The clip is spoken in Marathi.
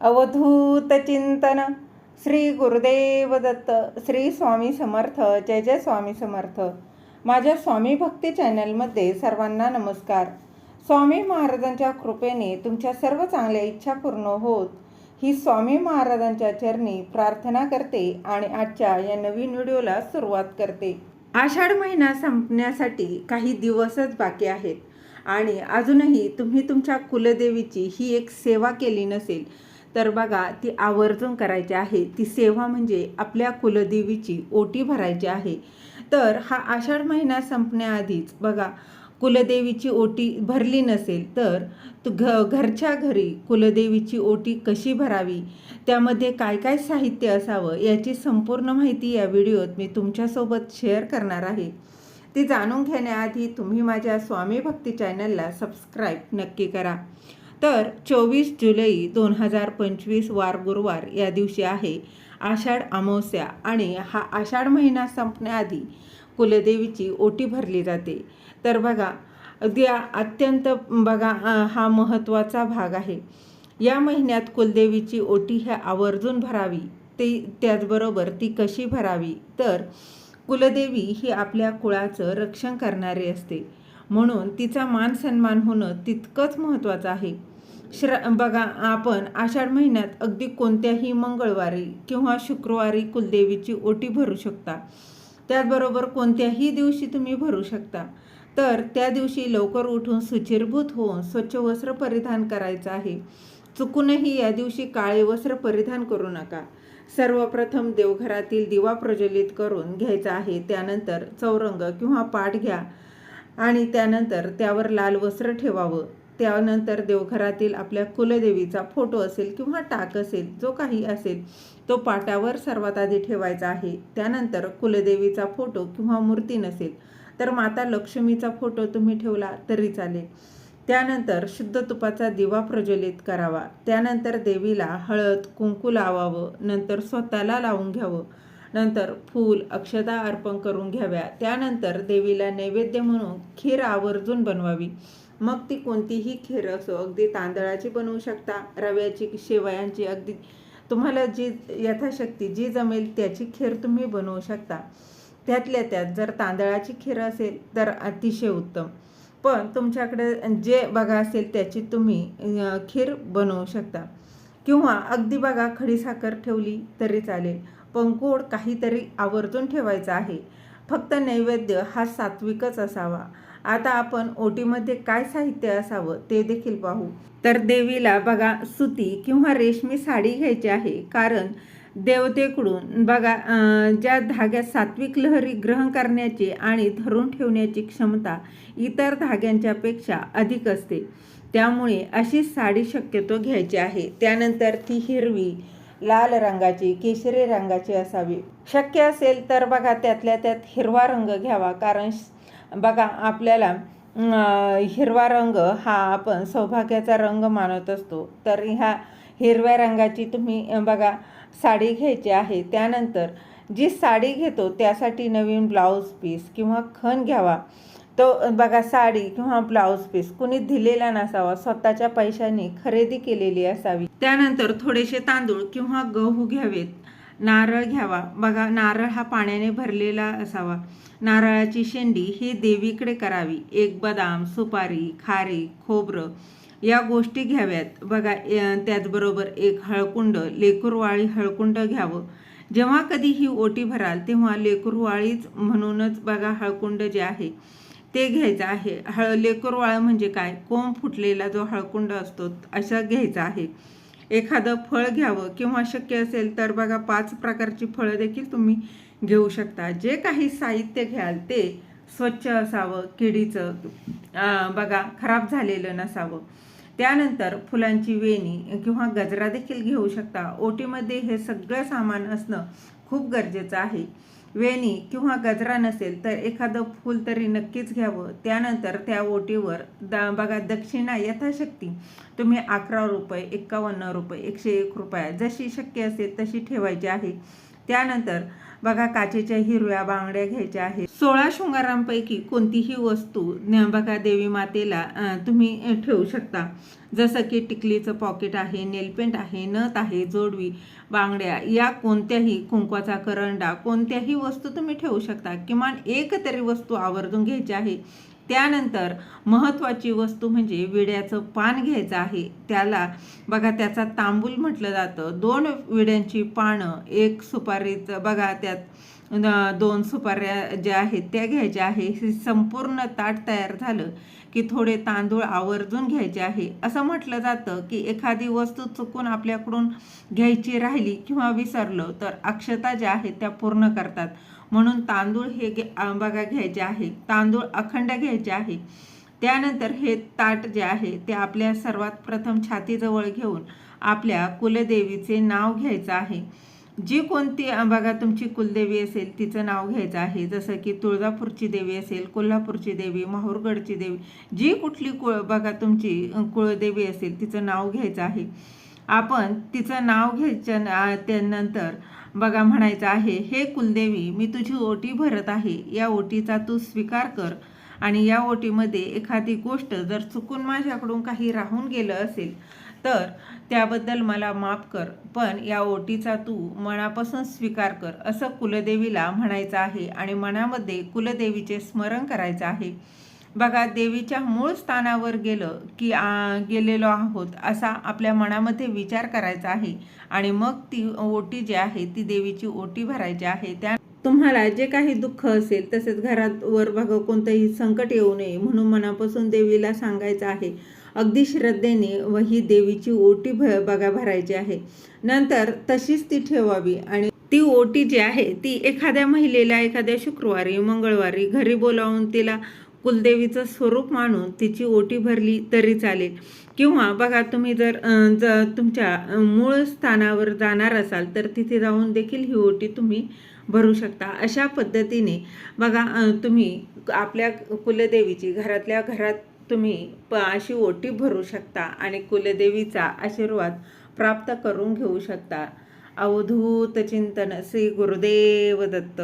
अवधूत चिंतन. श्री गुरुदेव दत्त श्री स्वामी समर्थ जय जय स्वामी समर्थ. माझ्या स्वामी भक्ती चॅनलमध्ये सर्वांना नमस्कार. स्वामी महाराजांच्या कृपेने तुमच्या सर्व चांगल्या इच्छा पूर्ण होत. ही स्वामी महाराजांच्या चरणी प्रार्थना करते आणि आजच्या या नवीन व्हिडिओला सुरुवात करते. आषाढ महिना संपण्यासाठी काही दिवसच बाकी आहेत. आणि अजूनही तुम्ही तुमच्या कुलदेवीची ही एक सेवा केली नसेल तर बघा ती आवर्जून करायची आहे. ती सेवा म्हणजे आपल्या कुलदेवीची ओटी भरायची आहे. तर हा आषाढ महिना संपण्याआधीच बघा कुलदेवीची ओटी भरली नसेल तर तू घ घरच्या घरी कुलदेवीची ओटी कशी भरावी? त्यामध्ये काय काय साहित्य असावं? याची संपूर्ण माहिती या व्हिडिओत मी तुमच्यासोबत शेअर करणार आहे. ती जाणून घेण्याआधी तुम्ही माझ्या स्वामी भक्ती चॅनलला सबस्क्राईब नक्की करा. तर चोवीस जुलै दोन हजार पंचवीस वार गुरुवार या दिवशी आहे. आषाढ अमावस्या आणि हा आषाढ महिना संपण्याआधी कुलदेवीची ओटी भरली जाते. तर बघा अगदी अत्यंत बघा हा महत्त्वाचा भाग आहे. या महिन्यात कुलदेवीची ओटी ह्या आवर्जून भरावी ते त्याचबरोबर ती कशी भरावी? तर कुलदेवी ही आपल्या कुळाचं रक्षण करणारी असते. म्हणून तिचा मान सन्मान होणं तितकंच महत्त्वाचं आहे. श्र बघा आपण आषाढ महिन्यात अगदी कोणत्याही मंगळवारी किंवा शुक्रवारी कुलदेवीची ओटी भरू शकता. त्याचबरोबर कोणत्याही दिवशी तुम्ही भरू शकता. तर त्या दिवशी लवकर उठून सुचिरभूत होऊन स्वच्छ वस्त्र परिधान करायचं आहे. चुकूनही या दिवशी काळे वस्त्र परिधान करू नका. सर्वप्रथम देवघरातील दिवा प्रज्वलित करून घ्यायचा आहे. त्यानंतर चौरंग किंवा पाठ घ्या आणि त्यानंतर त्यावर लाल वस्त्र ठेवावं. त्यानंतर देवघरातील आपल्या कुलदेवीचा फोटो असेल किंवा टाक असेल जो काही असेल तो पाटावर सर्वात आधी ठेवायचा आहे. त्यानंतर कुलदेवीचा फोटो किंवा मूर्ती नसेल तर माता लक्ष्मीचा फोटो तुम्ही ठेवला तरी चालेल. त्यानंतर शुद्ध तुपाचा दिवा प्रज्वलित करावा. त्यानंतर देवीला हळद कुंकू लावावं. नंतर स्वतःला लावून घ्यावं. नंतर फूल अक्षता अर्पण करून घ्याव्या. त्यानंतर देवीला नैवेद्य म्हणून खीर आवर्जून बनवावी. मग ती कोणतीही खीर असो अगदी तांदळाची बनवू शकता रव्याची शेवयांची अगदी तुम्हाला जी यथाशक्ती जी जमेल त्याची खीर तुम्ही बनवू शकता. त्यातल्या त्यात जर तांदळाची खीर असेल तर अतिशय उत्तम. पण तुमच्याकडे जे बघा असेल त्याची तुम्ही खीर बनवू शकता. किंवा अगदी बघा खडीसाखर ठेवली तरी चालेल पण गोड काहीतरी आवर्जून ठेवायचं आहे. फक्त नैवेद्य हा सात्विकच असावा. आता आपण ओटीमध्ये काय साहित्य असावं ते देखील पाहू. तर देवीला बघा सुती किंवा रेशमी साडी घ्यायची आहे. कारण देवतेकडून बघा ज्या धाग्यात सात्विक लहरी ग्रहण करण्याची आणि धरून ठेवण्याची क्षमता इतर धाग्यांच्यापेक्षा अधिक असते. त्यामुळे अशी साडी शक्यतो घ्यायची आहे. त्यानंतर ती हिरवी लाल रंगाची केशरी रंगाची असावी. शक्य असेल तर बघा त्यातल्या त्यात हिरवा रंग घ्यावा. कारण श- बघा आपल्याला हिरवा रंग हा आपण सौभाग्याचा रंग मानत असतो. तर ह्या हिरव्या रंगाची तुम्ही बघा साडी घ्यायची आहे. त्यानंतर जी साडी घेतो त्यासाठी नवीन ब्लाऊज पीस किंवा खण घ्यावा. तो बघा साडी किंवा ब्लाऊज पीस कुणी दिलेला नसावा स्वतःच्या पैशाने खरेदी केलेली असावी. त्यानंतर थोडेसे तांदूळ किंवा गहू घ्यावेत. नारळ घ्यावा. बघा नारळ हा पाण्याने भरलेला असावा. नारळाची शेंडी ही देवीकडे करावी. एक बदाम सुपारी खारी खोबरं या गोष्टी घ्याव्यात. बघा त्याचबरोबर एक हळकुंड लेकूरवाळी हळकुंड घ्यावं. जेव्हा कधी ही ओटी भराल तेव्हा लेकूरवाळीच म्हणूनच बघा हळकुंड जे आहे ते घ्यायचं आहे. हळ लेकुरवाळ म्हणजे काय? कोंब फुटलेला जो हळकुंड असतो असा घ्यायचा आहे. एखादं फळ घ्यावं किंवा शक्य असेल तर बघा पाच प्रकारची फळं देखील तुम्ही घेऊ शकता. जे काही साहित्य घ्याल ते स्वच्छ असावं किडीचं बघा खराब झालेलं नसावं. त्यानंतर फुलांची वेणी किंवा गजरा देखील घेऊ शकता. ओटीमध्ये हे सगळं सामान असणं खूप गरजेचं आहे. वेणी किंवा गजरा नसेल तर एखादं फूल तरी नक्कीच घ्यावं. त्यानंतर त्या ओटीवर दा बघा दक्षिणा यथाशक्ती. तुम्ही अकरा रुपये एक्कावन्न रुपये एकशे एक रुपया जशी शक्य असेल तशी ठेवायची आहे. त्यानंतर बघा काचेच्या हिरव्या बांगड्या घ्यायच्या आहेत. सोळा शृंगारांपैकी कोणतीही वस्तू बघा देवी मातेला तुम्ही ठेवू शकता. जसं की टिकलीचं पॉकेट आहे नेलपेंट आहे नथ आहे जोडवी बांगड्या या कोणत्याही कुंकवाचा करंडा कोणत्याही वस्तू तुम्ही ठेवू शकता. किमान एक तरी वस्तू आवर्जून घ्यायची आहे. त्यानंतर महत्त्वाची वस्तू म्हणजे विड्याचं पान घ्यायचं आहे. त्याला बघा त्याचा तांबूल म्हटलं जातं. दोन विड्यांची पानं एक सुपारीचं बघा त्यात दोन सुपाऱ्या ज्या आहेत त्या घ्यायच्या आहे. हे संपूर्ण ताट तयार झालं की थोडे तांदूळ आवर्जून घ्यायचे आहे. असं म्हटलं जातं की एखादी वस्तू चुकून आपल्याकडून घ्यायची राहिली किंवा विसरलो तर अक्षता ज्या आहेत त्या पूर्ण करतात. म्हणून तांदूळ हे घे बघा घ्यायचे आहे. तांदूळ अखंड घ्यायचे आहे. त्यानंतर हे ताट जे आहे ते आपल्या सर्वात प्रथम छातीजवळ घेऊन आपल्या कुलदेवीचे नाव घ्यायचं आहे. जी कोणती बघा तुमची कुलदेवी असेल तिचं नाव घ्यायचं आहे. जसं की तुळजापूरची देवी असेल कोल्हापूरची देवी माहूरगडची देवी जी कुठली कुळ बघा तुमची कुळदेवी असेल तिचं नाव घ्यायचं आहे. आपण तिचं नाव घ्यायच्या त्यानंतर बघा म्हणायचं आहे हे कुलदेवी मी तुझी ओटी भरत आहे. या ओटीचा तू स्वीकार कर. आणि या ओटीमध्ये एखादी गोष्ट जर चुकून माझ्याकडून काही राहून गेलं असेल तर त्याबद्दल मला माफ कर. पण या ओटीचा तू मनापासून स्वीकार कर. असं कुलदेवीला म्हणायचं आहे आणि मनामध्ये कुलदेवीचे स्मरण करायचं आहे. बघा देवीच्या मूळ स्थानावर गेलं की आ, गेलेलो आहोत असा आपल्या मनामध्ये विचार करायचा आहे. आणि मग ती ओटी जी आहे ती देवीची ओटी भरायची आहे. त्या तुम्हाला जे काही दुःख असेल तसेच घरात वर बघा कोणतंही संकट येऊ नये म्हणून मनापासून देवीला सांगायचं आहे. अगदी श्रद्धेने व ही देवीची ओटी भ बघा भरायची आहे. नंतर तशीच ती ठेवावी आणि ती ओटी जी आहे ती एखाद्या महिलेला एखाद्या शुक्रवारी मंगळवारी घरी बोलावून तिला कुलदेवीचं स्वरूप मानून तिची ओटी भरली तरी चालेल. किंवा बघा तुम्ही जर जर ज तुमच्या मूळ स्थानावर जाणार असाल तर तिथे जाऊन देखील ही ओटी तुम्ही भरू शकता. अशा पद्धतीने बघा तुम्ही आपल्या कुलदेवीची घरातल्या घरात तुम्ही प अशी ओटी भरू शकता आणि कुलदेवीचा आशीर्वाद प्राप्त करून घेऊ शकता. अवधूत चिंतन श्री गुरुदेव दत्त.